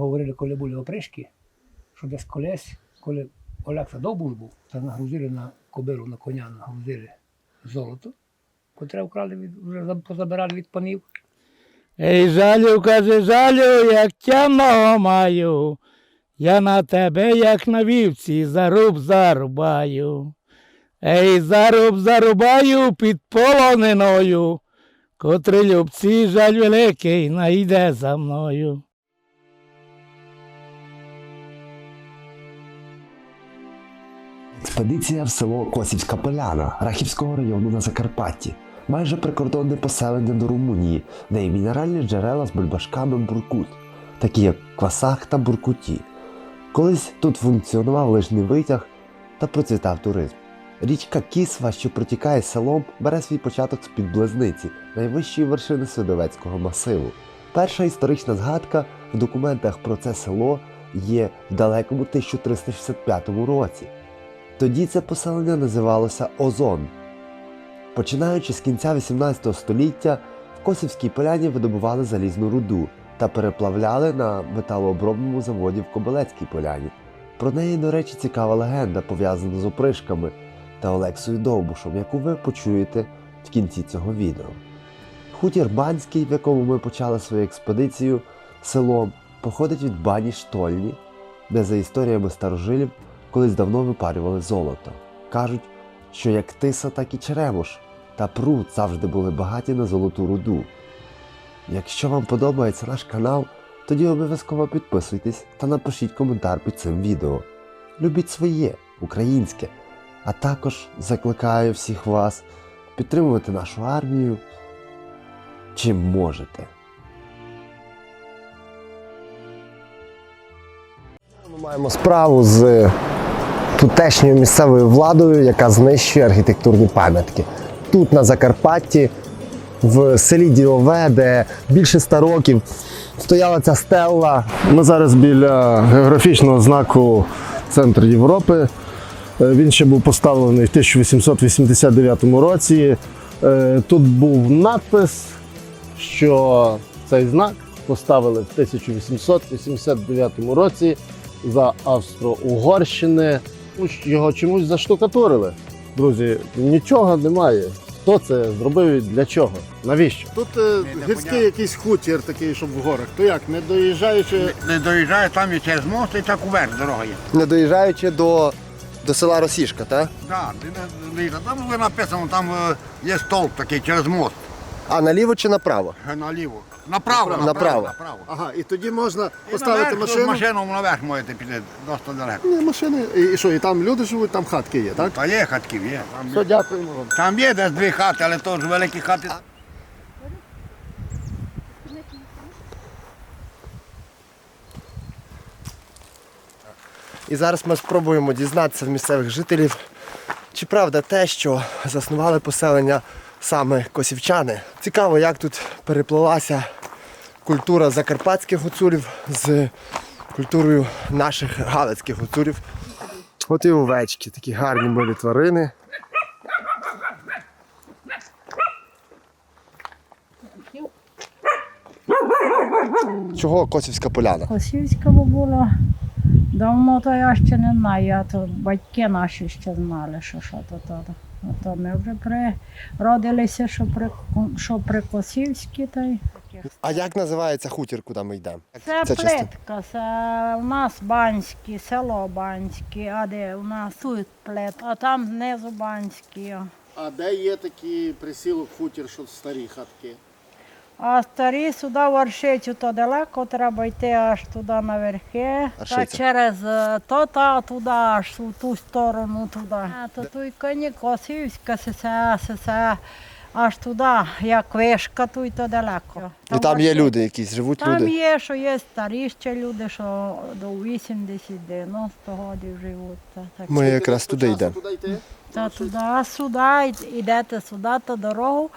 говорили, коли були опришки, що десь колись, коли Олекса Довбуш був, та нагрузили на кобилу, на коня нагрузили золото, котре вкрали від, вже позабирали від панів. Ей, жалю, каже, жалю, як тямного маю. Я на тебе, як на вівці, заруб зарубаю. Ей, заруб зарубаю під полониною, котрий любці жаль великий найде за мною. Експедиція в село Косівська Поляна Рахівського району на Закарпатті. Майже прикордонне поселення до Румунії, де є мінеральні джерела з бульбашками буркут, такі як квасах та буркуті. Колись тут функціонував лижний витяг та процвітав туризм. Річка Кісва, що протікає селом, бере свій початок з під Близниці, найвищої вершини Свидовецького масиву. Перша історична згадка в документах про це село є в далекому 1365 році. Тоді це поселення називалося Озон. Починаючи з кінця 18 століття, в Косівській поляні видобували залізну руду та переплавляли на металообробному заводі в Кобилецькій поляні. Про неї, до речі, цікава легенда, пов'язана з опришками та Олексою Довбушем, яку ви почуєте в кінці цього відео. Хутір Банський, в якому ми почали свою експедицію селом, походить від бані Штольні, де за історіями старожилів колись давно випарювали золото. Кажуть, що як тиса, так і черемош та пруд завжди були багаті на золоту руду. Якщо вам подобається наш канал, тоді обов'язково підписуйтесь та напишіть коментар під цим відео. Любіть своє, українське, а також закликаю всіх вас підтримувати нашу армію чим можете. Ми маємо справу з тутешньою місцевою владою, яка знищує архітектурні пам'ятки. Тут на Закарпатті, в селі Ділове, де більше ста років стояла ця стелла. Ми зараз біля географічного знаку Центр Європи. Е, Він ще був поставлений в 1889 році. Е, Тут був надпис, що цей знак поставили в 1889 році за Австро-Угорщини. Його чомусь заштукатурили. Друзі, нічого немає. Хто це зробив і для чого? Навіщо? Тут е, гірський якийсь хутір такий, щоб в горах. То як, не доїжджаючи Не доїжджає там і через мост, і так уверх дорога є. Не доїжджаючи до, до села Росішка, так? Да, ти не доїжджає. Там вже написано, там е, є стовп такий через мост. А наліво чи направо? Е, Наліво. Направо, направо. Направо. направо. Ага, і тоді можна І поставити наверх, машину. машину наверх можете піти досить далеко. Ні, машини. І, і що, і там люди живуть, там хатки є, так? Та є хатків, є. Там, Все, є. дякуємо вам. там є десь дві хати, але то ж великі хати. І зараз ми спробуємо дізнатися в місцевих жителів, чи правда те, що заснували поселення саме косівчани. Цікаво, як тут переплилася культура закарпатських гуцулів з культурою наших галицьких гуцулів. От і овечки, такі гарні милі тварини. Чого косівська поляна? Косівська була. Давно то я ще не знаю, а то батьки наші ще знали, що що то то. А то ми вже природилися, що при, що при Косівській, та й А як називається хутір, куди ми йдемо? це це плитка, це у нас банські, село Банське, а де у нас тут плит, а там знизу банські. А де є такий присілок хутір, що старі хатки? А старі сюди вершицю то далеко, треба йти аж туди наверхи. Та Аршиця. через е, то та туди, аж у ту сторону туди. А то тут коні Косівська, сесе, сесе, аж туди, як вишка, тут то далеко. І там є вершиця. люди якісь, живуть Там люди. є, що є старі ще люди, що до 80-90 років живуть. Та, так. Ми якраз туди йдемо. Та туди, сюди, й- йдете сюди, та дорогу,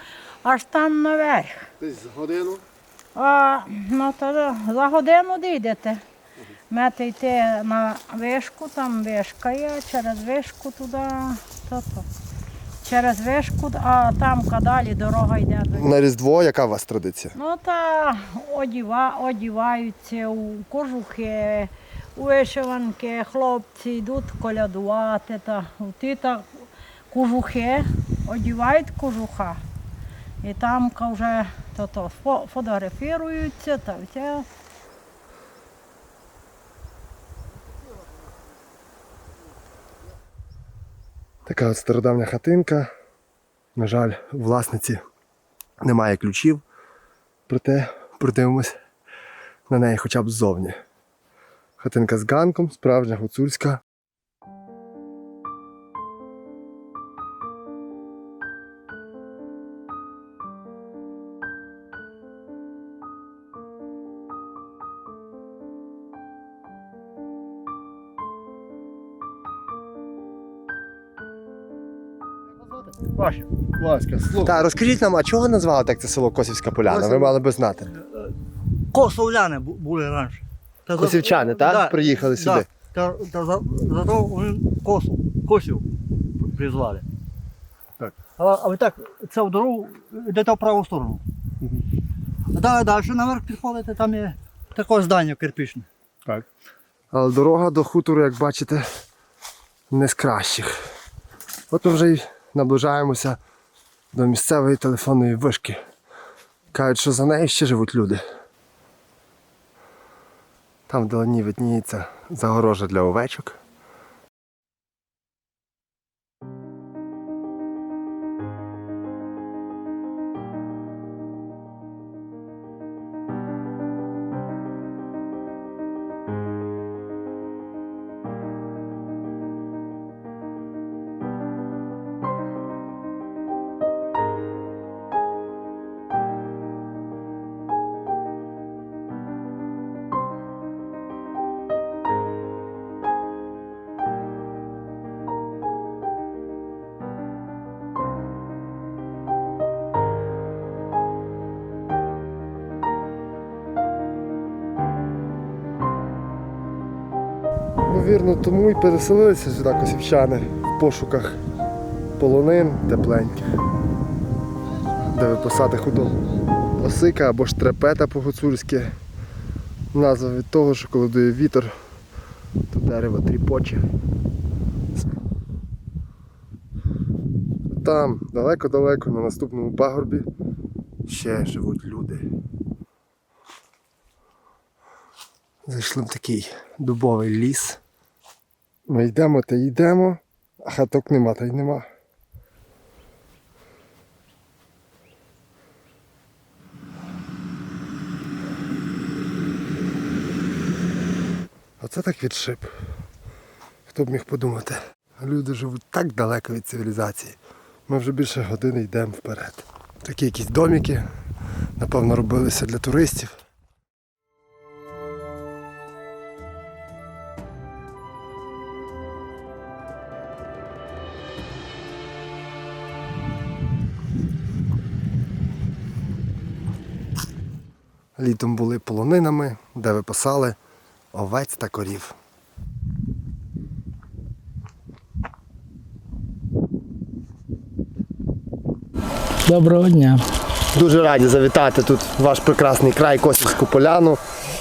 аж там наверх. Десь годину. А, ну, то за годину дійдете. Мете йти на вишку, там вишка є, через вишку туди. То, то. через вишку, а там далі дорога йде На Різдво яка у вас традиція? Ну та одіва, одіваються у кожухи, у вишиванки, хлопці йдуть колядувати. Та, ті та кожухи, одівають кожуха. І там вже то, то, фо- фотографіруються та все. Така стародавня хатинка. На жаль, власниці немає ключів. Проте продивимось на неї хоча б ззовні. Хатинка з ганком, справжня гуцульська. Ваше. Ласка, слухай. Так, розкажіть нам, а чого назвали так це село Косівська Поляна? Ви мали би знати. Косовляни бу- були раніше. Та за- Косівчани, так? Да, Приїхали сюди. да. Та, та за, зато вони косу, косів призвали. Так. А, а ви так, це в дорогу йдете в праву сторону. А далі, далі наверх підходите, там є таке здання кирпичне. Так. Але дорога до хутору, як бачите, не з кращих. От ми вже й наближаємося до місцевої телефонної вишки. Кажуть, що за нею ще живуть люди. Там вдалині видніється загорожа для овечок. Ймовірно, тому і переселилися сюди косівчани в пошуках полонин тепленьких, де випасати худобу. Осика або штрепета по-гуцульськи. Назва від того, що коли дує вітер, то дерево тріпоче. Там, далеко-далеко, на наступному пагорбі, ще живуть люди. Зайшли в такий дубовий ліс. Ми йдемо та йдемо, а хаток нема та й нема. Оце так відшип. Хто б міг подумати. Люди живуть так далеко від цивілізації. Ми вже більше години йдемо вперед. Такі якісь домики, напевно, робилися для туристів. Літом були полонинами, де випасали овець та корів. Доброго дня. Дуже раді завітати тут ваш прекрасний край Косівську поляну.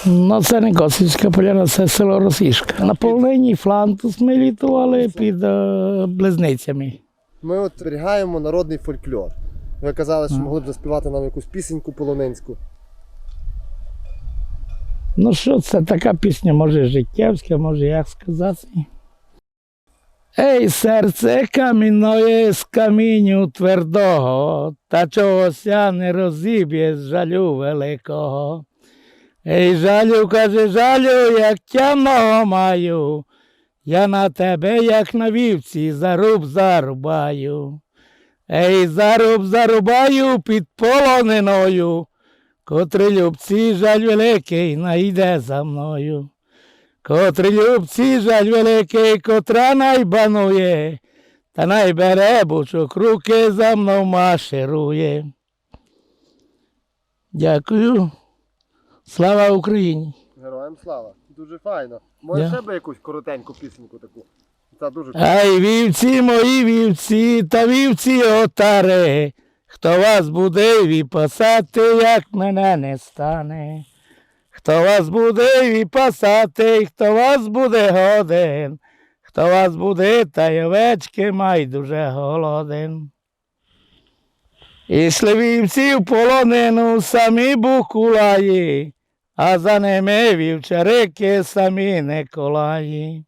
Ну, це не Косівська поляна, це село Росішка. На полонині флантус ми літували під е, близницями. Ми от зберігаємо народний фольклор. Ви казали, що могли б заспівати нам якусь пісеньку полонинську. Ну що це така пісня, може життєвська, може як сказати. Ей, серце камінної з каміню твердого, та чогося не розіб'є з жалю великого. Ей, жалю, каже, жалю, як тямного маю. Я на тебе, як на вівці, заруб зарубаю. Ей, заруб зарубаю під полониною. Котрий любці жаль великий найде за мною. Котрий любці жаль великий, котра найбанує, та найбере бучок руки за мною маширує. Дякую. Слава Україні! Героям слава. Дуже файно. Може Я. ще би якусь коротеньку пісеньку таку. Це дуже Ай, вівці мої вівці, та вівці отари. Хто вас буде віпасати, як мене не стане. Хто вас буде віпасати, хто вас буде годен, хто вас буде та й май дуже голоден. Вівці в полонину, самі букулаї, а за ними вівчарики самі Николаї.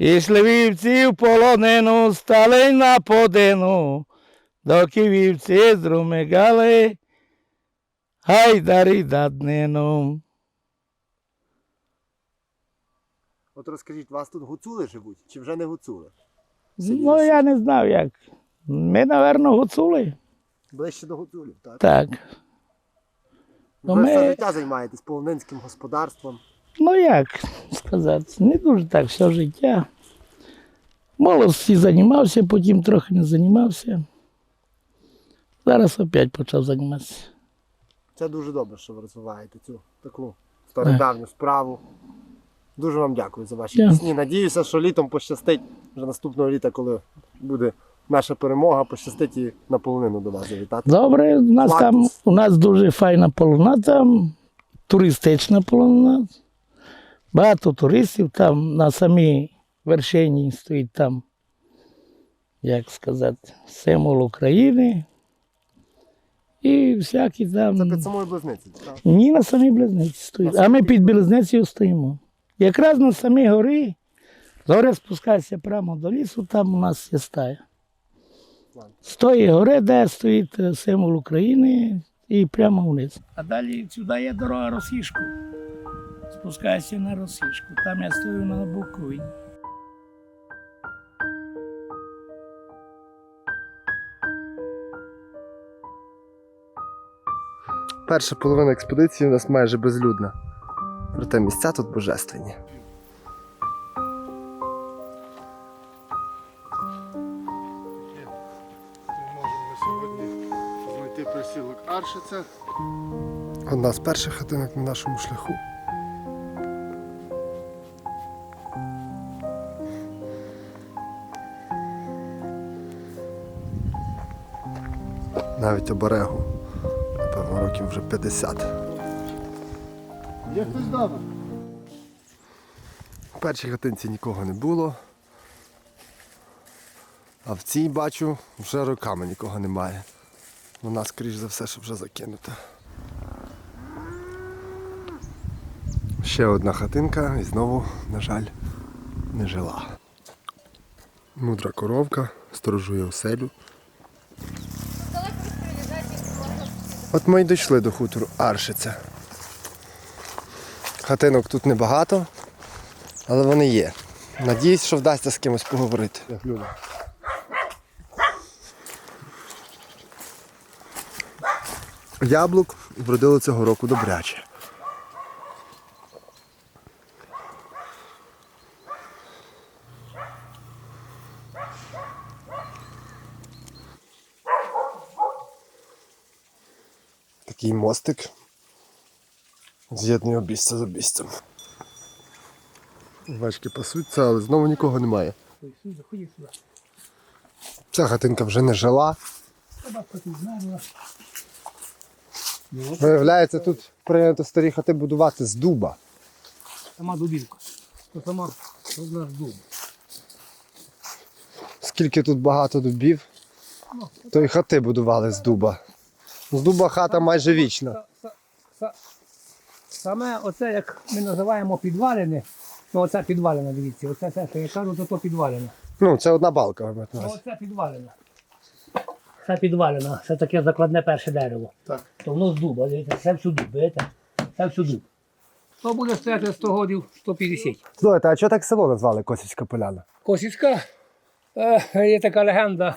Вівці в полонину, стали на подину, доки вівці зрумигали, гайдарі да днину. От розкажіть, вас тут гуцули живуть чи вже не гуцули? Ну, я не знав як. Ми, напевно, гуцули. Ближче до гуцулів, так? Так. Ну, Ви ми- все життя займаєтесь полонинським господарством. Ну як сказати, не дуже так все життя. Молодості займався, потім трохи не займався. Зараз опять почав займатися. Це дуже добре, що ви розвиваєте цю таку стародавню справу. Дуже вам дякую за ваші Дякую. пісні. Надіюся, що літом пощастить вже наступного літа, коли буде наша перемога, пощастить і на полонину до вас завітати. Добре, у нас там у нас дуже файна полона, там туристична полона. Багато туристів там на самій вершині стоїть там, як сказати, символ України. І всякі Це там. під самою близниці. Так? Ні, на самій близнеці стоїть. А ми під близнецею стоїмо. Якраз на самій горі. Зоря спускається прямо до лісу, там у нас є стая. З тої гори, де стоїть е, символ України, і прямо вниз. А далі сюди є дорога Росішку. Спускайся на Росішку. Там я стою на Буковині. Перша половина експедиції у нас майже безлюдна. Проте місця тут божественні. Можемо сьогодні знайти присілок Аршиця. Одна з перших хатинок на нашому шляху. Навіть оберегу. Років вже 50. Є хтось вдома? В першій хатинці нікого не було. А в цій бачу вже роками нікого немає. Вона, скоріш за все, що вже закинута. Ще одна хатинка і знову, на жаль, не жила. Мудра коровка сторожує оселю. От ми й дійшли до хутору Аршиця. Хатинок тут небагато, але вони є. Надіюсь, що вдасться з кимось поговорити. Яблук вродило цього року добряче. Такий мостик з'єднує обіця з обіцем. Овечки пасуться, але знову нікого немає. Ця хатинка вже не жила. Виявляється, тут прийнято старі хати будувати з дуба. Сама дубівка. То сама одна з. Скільки тут багато дубів, то й хати будували з дуба. З дуба хата майже вічна. Са- са- са- Саме оце, як ми називаємо підвалини, ну оце підвалина, дивіться, оце те, що я кажу, то то підвалина. Ну, це одна балка, ви маєте на Ну, увазі. оце підвалина. Це підвалина, це таке закладне перше дерево. Так. То воно з дуба, дивіться, це всю дуб, бачите? Це всю дуб. То буде стояти 100 годів 150. Слухайте, а чого так село назвали Косівська поляна? Косівська, е, є така легенда.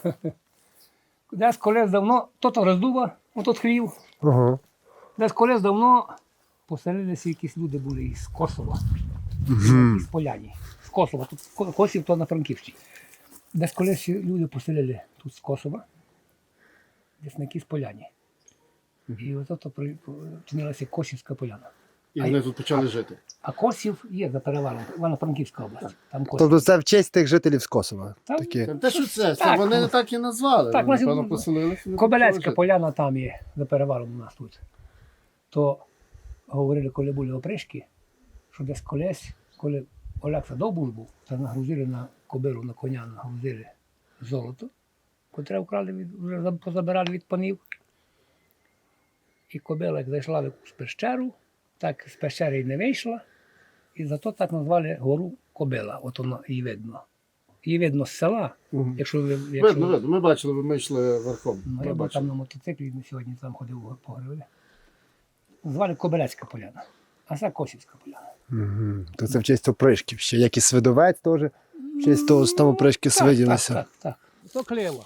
Десь колись давно, то то роздуба, отут хлів. Угу. Десь колись давно поселилися якісь люди були із Косова, із Поляні. З Косова. Тут Ко- Косів то на Франківщині. Десь колись люди поселили тут з Косова, десь на якійсь поляні. І от то чинилася Косівська поляна. І вони тут почали жити. А Косів є за перевалом, Івано-Франківська область. Там Косів. Тобто це в честь тих жителів з Косова. Там Такі. Те, що це, Так. вони так і назвали. Так, Вони, значить, напевно, поселилися. і Кобеляцька жити. поляна там є за перевалом у нас тут. То говорили, коли були опришки, що десь колись, коли Олекса Довбуш був, то нагрузили на кобилу, на коня нагрузили золото, котре вкрали від, вже за- позабирали від панів. І кобила, як зайшла в якусь пещеру, так з пещери не вийшла, і зато так назвали гору Кобила. От вона її видно. Її видно з села. Мгм. Якщо ви якщо, Видно, видно. Ми бачили, ми йшли верхом. Ну, Ми я був там на мотоциклі, сьогодні там ходив по гриві. Звали Кобеляцька поляна, а це Косівська поляна. Угу. То це в честь опришків. Ще як і свидовець теж. В честь того, що там опришки Так, свиділися. Так, так, так. То клева.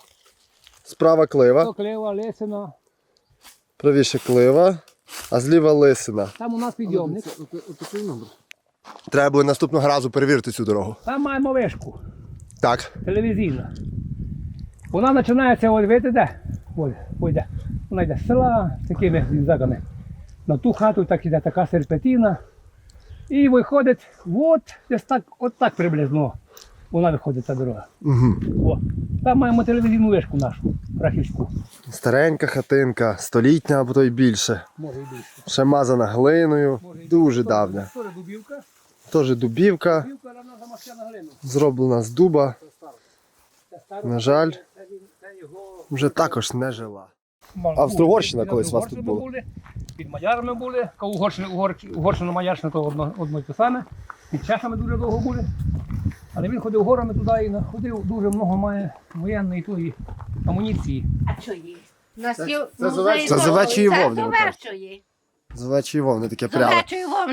Справа клива, То клева, лесина. правіше клива, а зліва лисина. Там у нас підйомник. Номер. Треба буде наступного разу перевірити цю дорогу. Там маємо вишку Так. телевізійна. Вона починається, от видите, де? Ось, ось де. Вона йде з села такими зігзагами. На ту хату так іде така серпетина. І виходить, от десь так, от так приблизно. Вона виходить ця дорога. Угу. О, там маємо телевізійну вишку нашу, рахівську. Старенька хатинка, столітня або то й більше. Може і більше. Ще мазана глиною, Може, і дуже більше. давня. Тоже дубівка. Теж дубівка, Дубівка вона замащена глину. зроблена з дуба, Це старо- На жаль. це він- це його- вже також не жила. Мало Австро-Угорщина колись у вас тут була? були, Під мадярами були, Угорщина, Угор- Угорщина Мадярщина то одно, одно й те саме. Під чехами дуже довго були. Але він ходив горами туди і находив дуже много має воєнної тої амуніції. А що є? У нас Це- є це з музей Це з овечої вовни, Це з овечої. З овечої вовни таке З пряло.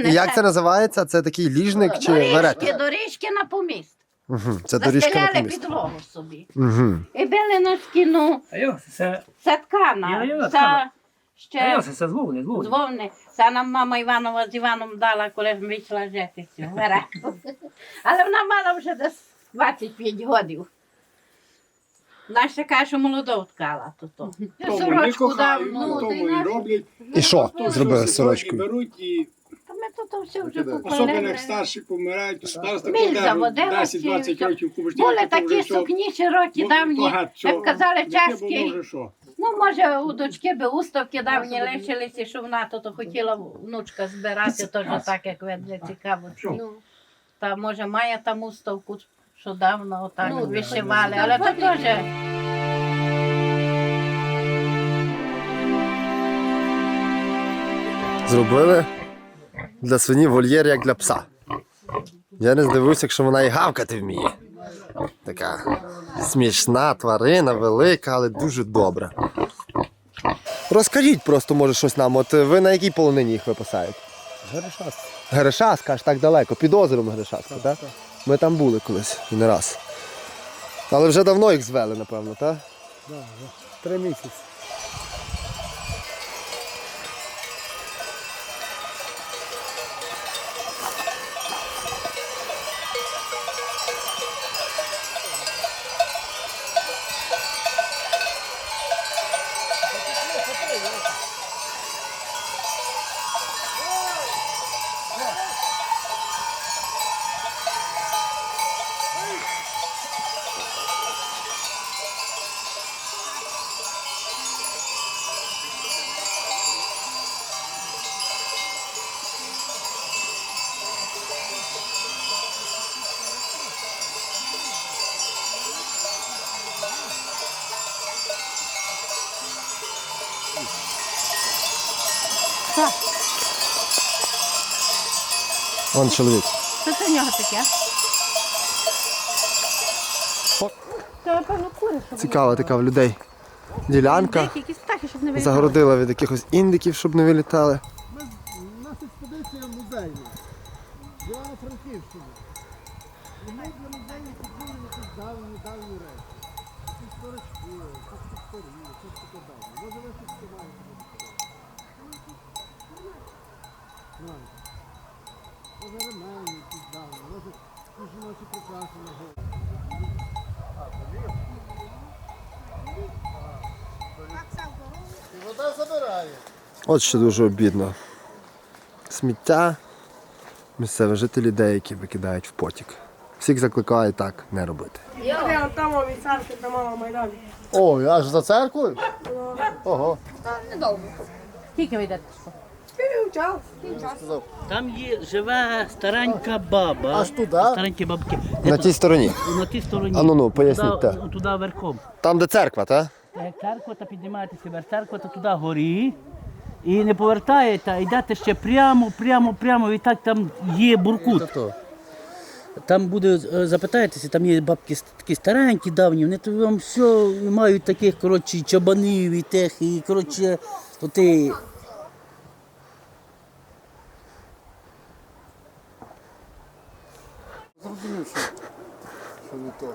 І як це називається? Це такий ліжник чи Доріжки, веретня? доріжки на поміст. Угу. Це доріжка на Застеляли поміст. підлогу собі. Угу. І били на стіну. А йо, це, Це ткана. Я- я Це ткана. А ще це, це з Вовни, з з Вовни. вовни. Це нам мама Іванова з Іваном дала, коли ж ми йшла жити цю. Але вона мала вже десь 25 років. Наша каже, що молодо ткала тут. Сорочку дав. Ну, ти тому і нас- роблять. І що Ну, зробили з І сорочкою? беруть і Та ми тут все вже особливо як купили. старші помирають, то староста Міль кладе 10-20 років купиш. Були такі сукні широкі, давні, як казали чеські. Ну, може, у дочки би уставки давні лишилися, що вона тут хотіла внучка збирати, теж так, як видно, цікаво. Ну, Та може має там уставку, що давно отак Ну, вишивали, але то теж. Зробили для свині вольєр, як для пса. Я не здивуюся, якщо вона і гавкати вміє. Така смішна тварина, велика, але дуже добра. Розкажіть просто, може, щось нам. От ви на якій полонині їх випасаєте? Герешаст. Герешаска, аж так далеко, під озером Герешаска, так? Ми там були колись і не раз. Але вже давно їх звели, напевно, так? Три місяці. Вон чоловік. Що це в нього таке? Це, напевно, кури, щоб Цікава така в людей ділянка. Деякі якісь птахи, щоб не виїхали. Загородила від якихось індиків, щоб не вилітали. У нас експедиція музейна. З Івано-Франківщини. І ми для музею купили якісь давні, давні речі. Якісь сорочки, якісь пістолі, щось таке давнє. Може ви щось співаєте? Може ремені якісь давні, може якісь жіночі прикраси на голову. І вода забирає. От що дуже обідно. Сміття місцеві жителі деякі викидають в потік. Всіх закликаю так не робити. О, аж за церквою? Ого. Скільки ви йдете? Там є живе старенька баба. Аж туди? Старенькі бабки. На тій стороні. На тій стороні. А ну ну, поясніть. Туди, та. туди верхом. Там, де церква, так? Як церква, та піднімаєтеся вверх церква, то туди горі. І не повертаєте, а йдете ще прямо, прямо, прямо, і так там є буркут. Там буде, е, запитаєтеся, там є бабки такі старенькі, давні, вони то вам все мають таких, коротше, чабанів і тих, і коротше, оти. Що, не то.